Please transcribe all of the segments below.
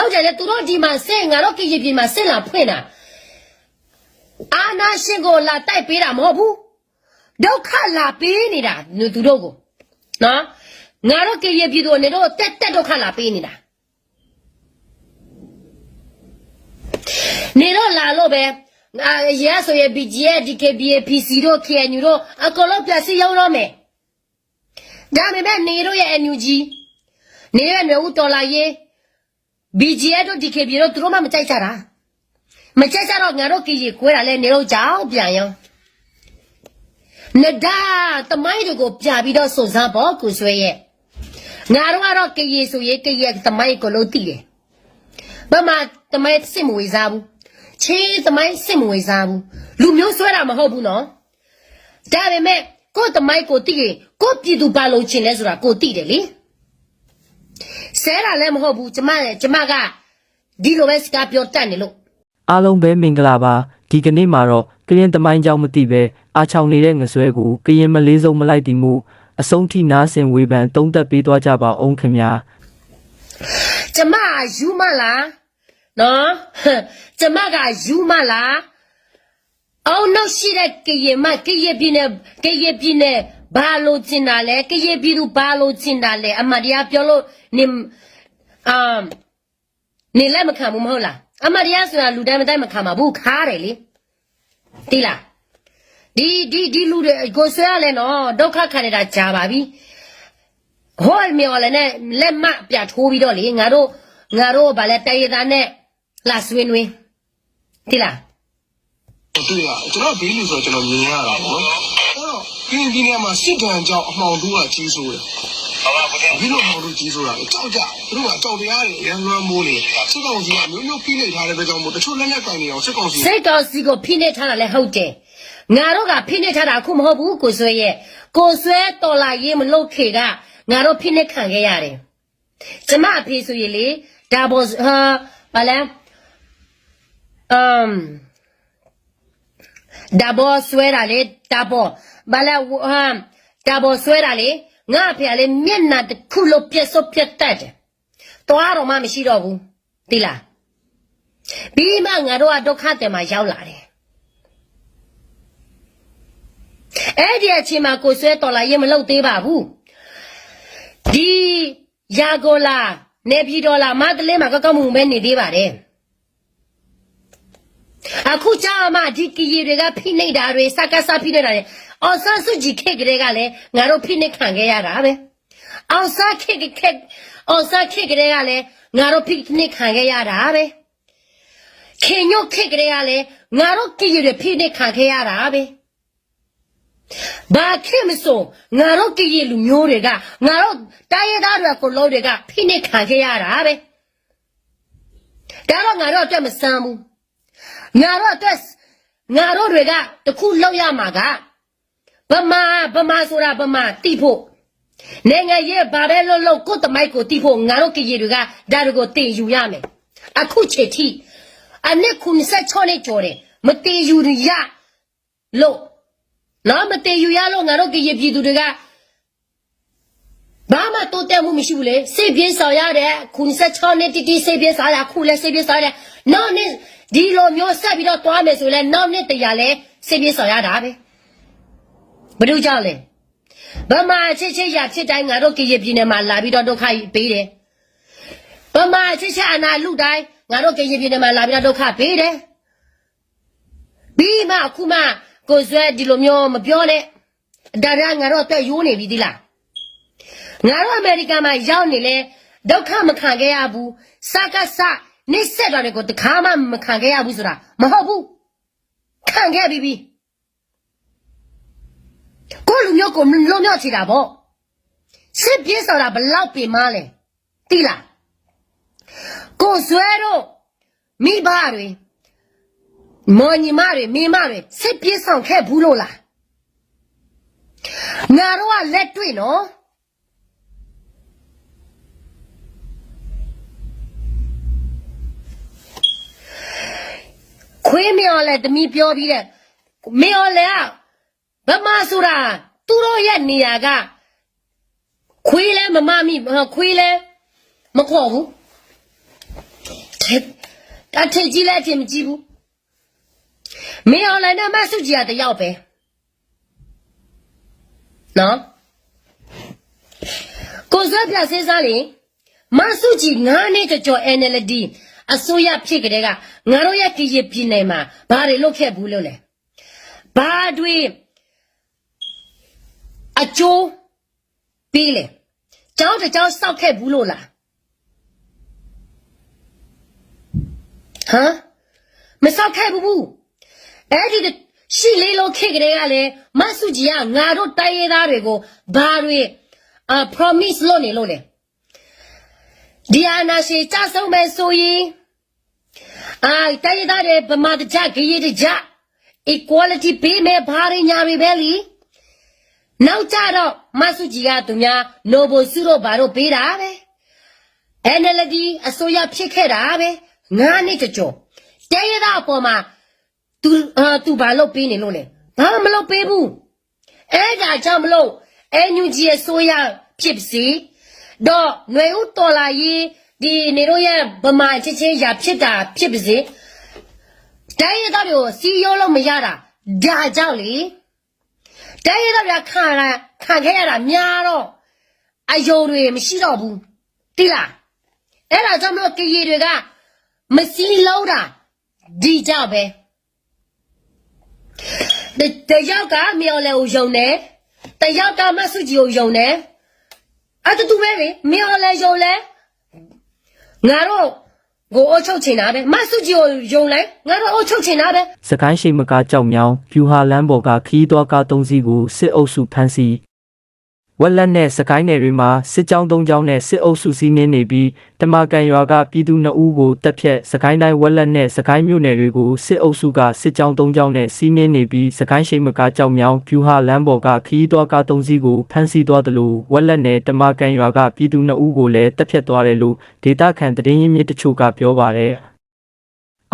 ဟုတ်တယ်လေသူတို့ဒီမှာစင်ငါတို့ကရင်ပြည်မှာစင်လာဖွင့်တာအာနာရှင်ကိုလာတိုက်ပေးတာမဟုတ်ဘူးဒုက္ခလာပေးနေတာသူတို့ကိုနော်ငါတို့ကရင်ပြည်သူကနေတို့တက်တက်ဒုက္ခလာပေးနေတာနေတော့လာလို့ပဲအာရဲဆိုရ BGA DKBA PC တို့ KNU တို့အကုန်လုံးပြစီရောက်တော့မယ်ဒါပေမဲ့နေတို့ရဲ့ NUG နေရဲ့နေဦးတော်လာရေး BGA တို့ DKB တို့သူတို့မှမကြိုက်ကြတာမကြိုက်ကြတော့ငါတို့ကြည်ကြီးခွဲတာလဲနေတော့ကြောက်ပြန်ရောနဒါတမိုင်းတို့ကိုပြပြီးတော့စုံစမ်းဖို့ကိုဆွဲရဲ့ငါတို့ကတော့ကြည်ဆိုရေးကြည်ရဲ့တမိုင်းကိုလို့တည်တယ်ဘာမှတမိုင်းစစ်မဝေစားဘူးချေးတမိုင်းစစ်မဝေစားဘူးလူမျိုးဆွဲတာမဟုတ်ဘူးနော်ဒါပေမဲ့ကိုယ်တမိုင်းကိုတည်ရင်ကိုယ်ပြည်သူပါလို့ချင်လဲဆိုတာကိုတည်တယ်လေ ဆဲတာလည်းမဟုတ်ဘူးကျမလည်းကျမကဒီလိုပဲစကားပြောတတ်နေလို့အားလုံးပဲမင်္ဂလာပါဒီကနေ့မှာတော့ကရင်တမိုင်းကြောင့်မသိပဲအာချောင်နေတဲ့ငဆွဲကိုကရင်မလေးဆုံးမလိုက်တည်မှုအဆုံးထိနားဆင်ဝေဖန်တုံးသက်ပေးသွားကြပါအောင်ခင်ဗျာကျမကယူမလားနော်ဟမ်ကျမကယူမလားအောင်နှုတ်ရှိတဲ့ကရင်မကရင်ပြည်နယ်ကရင်ပြည်နယ် ဘာလို့ကျင်တာလဲကရင်ပြည်သူဘာလို့ကျင်တာလဲအမတ်တရားပြောလို့နေအမ်နေလည်းမခံဘူးမဟုတ်လားအမတ်တရားဆိုတာလူတိုင်းမတိုင်းမခံပါဘူးခါတယ်လေတိလားဒီဒီဒီလူတွေကိုဆွဲရလဲနော်ဒုက္ခခံနေတာကြာပါပြီဟောမြော်လည်းနဲ့လက်မပြထိုးပြီးတော့လေငါတို့ငါတို့ဗာလဲတရသားနဲ့လာဆွေးနွေးဒီလားတွေ့ရကျွန်တော်ဘေးလူဆိုတော့ကျွန်တော်မြင်ရတာပေါ့ နော်အဲ့တော့ဒီဒီနေရာမှာစစ်တမ်းကြောင့်အမှောင်တူးကကြီးဆိုးတယ်ဘယ်လိုအမှောင်တူးကြီးဆိုးတာလဲကြောက်ကြသူတို့ကကြောက်တရားတွေရန်လွှမ်းမိုးနေစစ်ကောင်စီကမျိုးမျိုးဖိနှိပ်ထားတဲ့အတွက်ကြောင့်မို့တချို့လက်နက်ကင်နေအောင်စစ်ကောင်စီစိတ်တော်စီကိုဖိနှိပ်ထားတာလဲဟုတ်တယ်ငါတို့ကဖိနှိပ်ထားတာအခုမဟုတ်ဘူးကိုဆွဲရဲ့ကိုဆွဲတော်လာရေးမလုပ်ခေကငါတို့ဖိနှိပ်ခံခဲ့ရတယ်ကျမအဖေဆိုရင်လေဒါဘောဟာဘာလဲအမ်ဒါဘောဆွဲတာလေဒါဘော ဘာလဲဟမ်ဒါဘောဆွဲတာလေငါအဖေကလေမျက်နှာတစ်ခုလုံးပြက်စောပြက်တတ်တယ်သွားတော့မှမရှိတော့ဘူးသိလားပြီးမှငါတို့ကဒုက္ခတယ်မှာရောက်လာတယ်အဲ့ဒီအချိန်မှာကိုဆွဲတော်လာရင်မလုပ်သေးပါဘူးဒီယာဂိုလာနေပြည်တော်လာမတလေးမှာကောက်ကောက်မှုပဲနေသေးပါတယ်အခုကြာမှဒီကီရီတွေကဖိနှိပ်တာတွေစကားစဖိနှိပ်တာတွေ အော်ဆန်းစုကြည်ခေတ်ကလေးကလည်းငါတို့ဖိနှိပ်ခံခဲ့ရတာပဲအော်ဆာခေတ်ခေတ်အော်ဆာခေတ်ကလေးကလည်းငါတို့ဖိနှိပ်ခံခဲ့ရတာပဲခင်ညို့ခက်ကလေးကလည်းငါတို့ကြည်ရဖိနေခံခဲ့ရတာပဲဘာခင်မစိုးငါတို့ကြည်ရလူမျိုးတွေကငါတို့တိုင်းရသားတွေကိုလုံးတွေကဖိနေခံခဲ့ရတာပဲဒါတော့ငါတို့အတွက်မဆန်းဘူးငါတို့အတွက်ငါတို့တွေကတခုလောက်ရမှာက ဗမာဗမာဆိုတာဗမာတိဖို့နိုင်ငံရဲ့ဘာပဲလို့လို့ကိုယ်တမိုက်ကိုတိဖို့ငါတို့ကြည်ရတွေကဒါတွေကိုတင်ယူရမယ်အခုချိန်ထိအနစ်96နှစ်ကျော်တယ်မတည်ယူရလို့နော်မတည်ယူရလို့ငါတို့ကရပြည်သူတွေကဘာမှတိုးတက်မှုမရှိဘူးလေစိတ်ပြင်းဆောင်ရတဲ့96နှစ်တိတိစိတ်ပြင်းဆောင်ရခုလည်းစိတ်ပြင်းဆောင်ရနောက်နှစ်ဒီလိုမျိုးဆက်ပြီးတော့တွားမယ်ဆိုလဲနောက်နှစ်တရာလဲစိတ်ပြင်းဆောင်ရတာပဲ ဘယ်လိုကြောင့်လဲဗမာချစ်ချစ်ရချစ်တိုင်းငါတို့ကရပြည်နယ်မှာလာပြီးတော့ဒုက္ခပေးတယ်ဗမာချစ်ချအနာလူတိုင်းငါတို့ကရင်ပြည်နယ်မှာလာပြီးတော့ဒုက္ခပေးတယ်ပြီးမှအခုမှကိုဆွဲဒီလိုမျိုးမပြောနဲ့ဒါရငါတို့အတွက်ရိုးနေပြီဒီလားငါတို့အမေရိကန်မှာရောက်နေလဲဒုက္ခမခံခဲ့ရဘူးစကားစနေဆက်တော်တွေကိုတခါမှမခံခဲ့ရဘူးဆိုတာမဟုတ်ဘူးခံခဲ့ပြီးပြီ ကိုလူမျိုးကိုလုံးမြောက်ချတာပေါ့စစ်ပြေးဆိုတာဘလောက်ပင်မလဲတိလားကိုဆွဲတော့မိဘတွေမော်ညီမတွေမိမတွေစစ်ပြေးဆောင်ခဲ့ဘူးလို့လားငါတို့ကလက်တွေ့နော်ခွေးမြော်လဲတမီပြောပြီးတဲ့မြော်လဲက ဗမာဆိုတာသူတို့ရဲ့နေရာကခွေးလဲမမမိခွေးလဲမခေါ်ဘူးချက်အထင်ကြီးလဲအထင်မကြီးဘူးမင်းအွန်လိုင်းနဲ့မဆုကြီးကတယောက်ပဲနော်ကိုစပ်ပြစင်းစားလေမဆုကြီးငါးနှစ်ကြော် NLD အစိုးရဖြစ်ကြတဲ့ကငါတို့ရဲ့ကြည်ရပြည်နယ်မှာဘာတွေလုပ်ခဲ့ဘူးလို့လဲဘာတွေ အကျိုးပြီးလေကျောင်းတစ်ကျောင်းစောက်ခဲ့ဘူးလို့လားဟမ်မစောက်ခဲ့ဘူးအဲ့ဒီရှိလေးလုံးခေတ်ကလေးကလည်းမဆုကြီးကငါတို့တိုင်းရသားတွေကိုဘာတွေအာ promise လုပ်နေလို့လေဒီအနာရှိကြဆုံးမဲ့ဆိုရင်အာတိုင်းရသားတွေဗမာတကြဂရေတကြ equality ပေးမဲ့ဘာတွေညာတွေပဲလी နောက်ကြတော့မဆုကြီးကသူများ noble စုတော့ဘာတော့ပေးတာပဲ NLD အစိုးရဖြစ်ခဲ့တာပဲငါးနှစ်ကြော်တဲရတာအပေါ်မှာ तू အာ तू ဘာလုပ်ပေးနေလို့လဲဘာမလုပ်ပေးဘူးအဲ့ဒါကြောင့်မလို့အန်ယူဂျီရဲ့ဆိုရဖြစ်ပါစီတော့ຫນွေဦးတော်လာရေးဒီနေတို့ရဲ့ဗမာချစ်ချင်းရာဖြစ်တာဖြစ်ပါစေတိုင်းရသားတွေကိုစီရောလို့မရတာဒါကြောင့်လေ တိုင်းရသားတွေကခံရခံခဲ့ရတာများတော့အယုံတွေမရှိတော့ဘူးတိလားအဲ့ဒါကြောင့်မလို့ကရီတွေကမစီလုံးတာဒီကြောင့်ပဲတတယောက်ကမြော်လဲကိုယုံတယ်တယောက်ကမဆုကြီးကိုယုံတယ်အဲ့တူတူပဲလေမြော်လဲယုံလဲငါတို့ ကိုအုပ်ချုပ်ချင်တာပဲမဆုကြီးကိုယုံလဲငါတို့အုပ်ချုပ်ချင်တာပဲစကိုင်းရှိမကားကြောက်မြောင်ဖြူဟာလန်းဘော်ကခီးသွားကားသုံးစီးကိုစစ်အုပ်စုဖမ်းဆီး ဝက်လက်နဲ့စကိုင်းနယ်တွေမှာစစ်ကြောင်းသုံးကြောင်းနဲ့စစ်အုပ်စုစီးနင်းနေပြီးတမကန်ရွာကပြည်သူနှစ်ဦးကိုတပ်ဖြတ်စကိုင်းတိုင်းဝက်လက်နဲ့စကိုင်းမြို့နယ်တွေကိုစစ်အုပ်စုကစစ်ကြောင်းသုံးကြောင်းနဲ့စီးနင်းနေပြီးစကိုင်းရှိမကားကြောက်မြောင်ဖြူဟာလန်းဘော်ကခီးသွားကားသုံးစီးကိုဖမ်းဆီးသွားတယ်လို့ဝက်လက်နဲ့တမကန်ရွာကပြည်သူနှစ်ဦးကိုလည်းတပ်ဖြတ်သွားတယ်လို့ဒေတာခန်တရင်ရင်းမြစ်တချို့ကပြောပါတယ်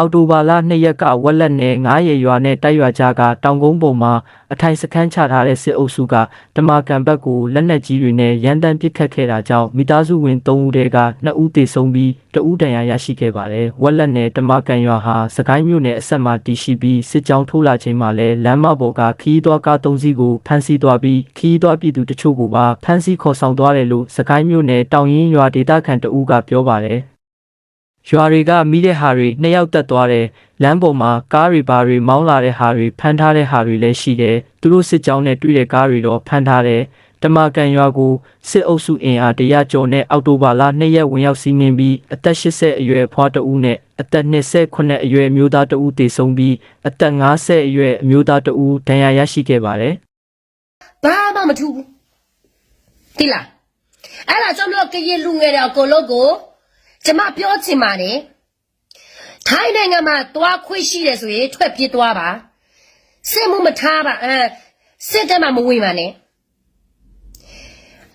အော်တိုဘာလ2ရက်ကဝက်လက်နဲ့9ရေရွာနဲ့တိုက်ရွာကြားကတောင်ကုန်းပေါ်မှာအထိုင်စခန်းချထားတဲ့စစ်အုပ်စုကဓမာကန်ဘက်ကိုလက်နက်ကြီးတွေနဲ့ရန်တမ်းပစ်ခတ်ခဲ့တာကြောင့်မိသားစုဝင်3ဦးတည်းက2ဦးသေဆုံးပြီး2ဦးဒဏ်ရာရရှိခဲ့ပါတယ်။ဝက်လက်နဲ့ဓမာကန်ရွာဟာစကိုင်းမြို့နယ်အဆက်မှာတည်ရှိပြီးစစ်ကြောင်းထိုးလာချိန်မှာလည်းလမ်းမပေါ်ကခီးသွွားကား3စီးကိုဖမ်းဆီးသွားပြီးခီးသွွားပြည်သူတချို့ကိုပါဖမ်းဆီးခေါ်ဆောင်သွားတယ်လို့စကိုင်းမြို့နယ်တောင်ရင်ရွာဒေသခံတအူးကပြောပါတယ်။ ရွာတွေကမိတဲ့ဟာတွေနှစ်ယောက်တက်သွားတယ်လမ်းပေါ်မှာကားတွေဘာတွေမောင်းလာတဲ့ဟာတွေဖမ်းထားတဲ့ဟာတွေလည်းရှိတယ်သူတို့စစ်ကြောင်းနဲ့တွေ့တဲ့ကားတွေတော့ဖမ်းထားတယ်တမကန်ရွာကိုစစ်အုပ်စုအင်အားတရကျော်နဲ့အောက်တိုဘာလ2ရက်ဝင်ရောက်စီးနင်းပြီးအသက်80အရွယ်ဖွားတဦးနဲ့အသက်28အရွယ်အမျိုးသားတဦးတေဆုံးပြီးအသက်50အရွယ်အမျိုးသားတဦးဒဏ်ရာရရှိခဲ့ပါတယ်ဘာမှမထူးဘူးတိလားအဲ့ဒါကြောင့်မလို့ကရင်လူငယ်တွေအကုန်လုံးကို ကျမပြောချင်ပါတယ်ထိုင်းနိုင်ငံမှာသွားခွင့်ရှိတယ်ဆိုရင်ထွက်ပြေးသွားပါစစ်မှုမထားပါအဲစစ်တပ်မှာမဝင်ပါနဲ့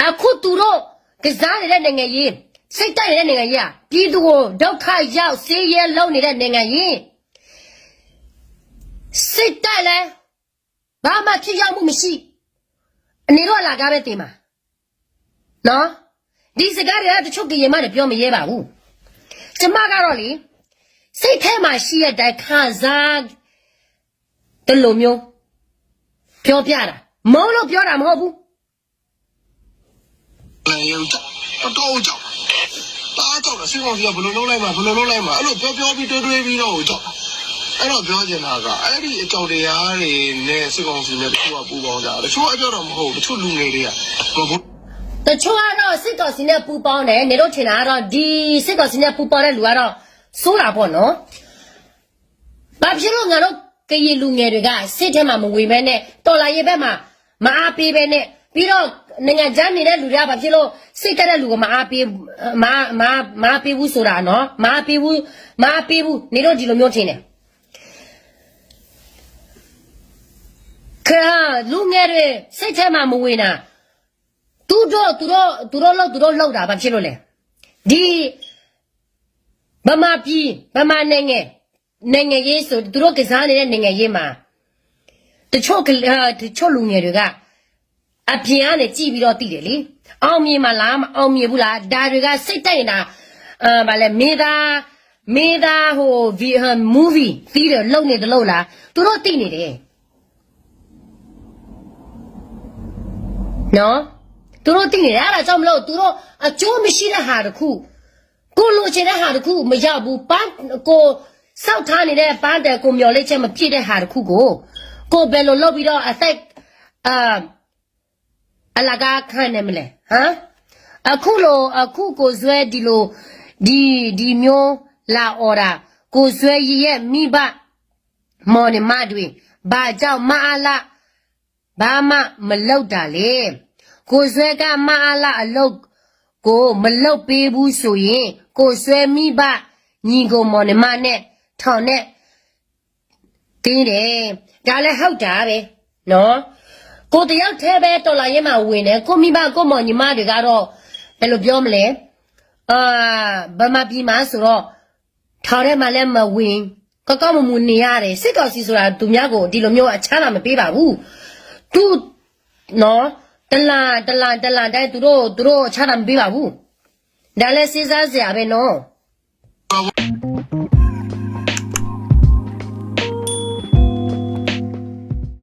အခုသူတို့ကစားနေတဲ့နိုင်ငံရေးစိတ်တိုက်နေတဲ့နိုင်ငံရေးอ่ะပြည်သူကိုဒုက္ခရောက်ဆေးရဲလုံနေတဲ့နိုင်ငံရေးစိတ်တိုက်လဲဘာမှဖြစ်ရောက်မှုမရှိအနေတော့လာကားပဲတင်ပါနော်ဒီစကားတွေကတချို့ကရင်မတွေပြောမရဲပါဘူး ကျမကတော့လေစိတ်ထဲမှာရှိရတဲ့ခံစားတလိုမျိုးပြောပြတာမဟုတ်လို့ပြောတာမဟုတ်ဘူးလည်းရုပ်ကြောက်တော့တော့ကြောက်တားကြောက်တယ်စီကောင်စီကဘယ်လိုလုပ်လိုက်မှာဘယ်လိုလုပ်လိုက်မှာအဲ့လိုပြောပြောပြီးတွေးတွေးပြီးတော့ကြောက်အဲ့တော့ပြောချင်တာကအဲ့ဒီအကြောက်တရားတွေနဲ့စီကောင်စီနဲ့တချို့ကပူပေါင်းကြတယ်တချို့အကြောက်တော့မဟုတ်တချို့လူငယ်တွေကမဟုတ် တချို့ကတော့စစ်တော်စီနဲ့ပူပေါင်းတယ်နေတော့ထင်တာကတော့ဒီစစ်တော်စီနဲ့ပူပေါင်းတဲ့လူကတော့စိုးတာပေါ့နော်ဘာဖြစ်လို့ငါတို့ကရင်လူငယ်တွေကစစ်ထဲမှာမဝင်ဘဲနဲ့တော်လာရဲ့ဘက်မှာမအားပေးဘဲနဲ့ပြီးတော့နိုင်ငံခြားနေတဲ့လူတွေကဘာဖြစ်လို့စိတ်ကတဲ့လူကမအားပေးမမမအားပေးဘူးဆိုတာနော်မအားပေးဘူးမအားပေးဘူးနေတော့ဒီလိုမျိုးထင်တယ်ခါလူငယ်တွေစိတ်ထဲမှာမဝင်တာသူ တို့သူတို့သူတို့လောက်သူတို့လောက်တာဘာဖြစ်လို့လဲဒီဗမာပြည်ဗမာနိုင်ငံနိုင်ငံရေးဆိုသူတို့ကစားနေတဲ့နိုင်ငံရေးမှာတချို့ကအာတချို့လူငယ်တွေကအပြင်ကနေကြည့်ပြီးတော့တည်တယ်လေအောင်မြင်မလားမအောင်မြင်ဘူးလားဒါတွေကစိတ်တိုက်နေတာအာဗာလဲမေသားမေသားဟိုဗီဟမ်မူဗီသီးတယ်လုံနေတယ်လို့လားသူတို့သိနေတယ်နော် သူတို့သိနေတယ်အဲ့ဒါကြောင့်မလို့သူတို့အကျိုးမရှိတဲ့ဟာတစ်ခုကိုလိုချင်တဲ့ဟာတစ်ခုမရောက်ဘူးပန်းကိုစောက်ထားနေတဲ့ပန်းတယ်ကိုမျော်လိုက်ချက်မဖြစ်တဲ့ဟာတစ်ခုကိုကိုဘယ်လိုလုပ်ပြီးတော့အသက်အာအလကားခံနေမလဲဟမ်အခုလိုအခုကိုဇွဲဒီလိုဒီဒီမျိုးလာအော်တာကိုဇွဲရဲ့မိဘမော်နေမတွေဘာကြောင့်မအားလားဘာမှမလောက်တာလေ ကိုဆွဲကမအားလာအလုတ်ကိုမလောက်ပေးဘူးဆိုရင်ကိုဆွဲမိဘညီကိုမော်နမနဲ့ထောင်နဲ့တင်းတယ်ဒါလည်းဟုတ်တာပဲနော်ကိုတယောက်တည်းပဲတော်လာရင်မှဝင်တယ်ကိုမိဘကိုမော်ညီမတွေကတော့ဘယ်လိုပြောမလဲအာဗမာပြည်မှာဆိုတော့ထောင်ထဲမှာလည်းမဝင်ကောက်ကောက်မမူနေရတယ်စစ်ကောင်စီဆိုတာသူများကိုဒီလိုမျိုးအချမ်းသာမပေးပါဘူးသူနော် တလာတလာတလာတဲ့သူတို့သူတို့ချတာမပေးပါဘူးဒါလည်းစဉ်းစားစရာပဲနော်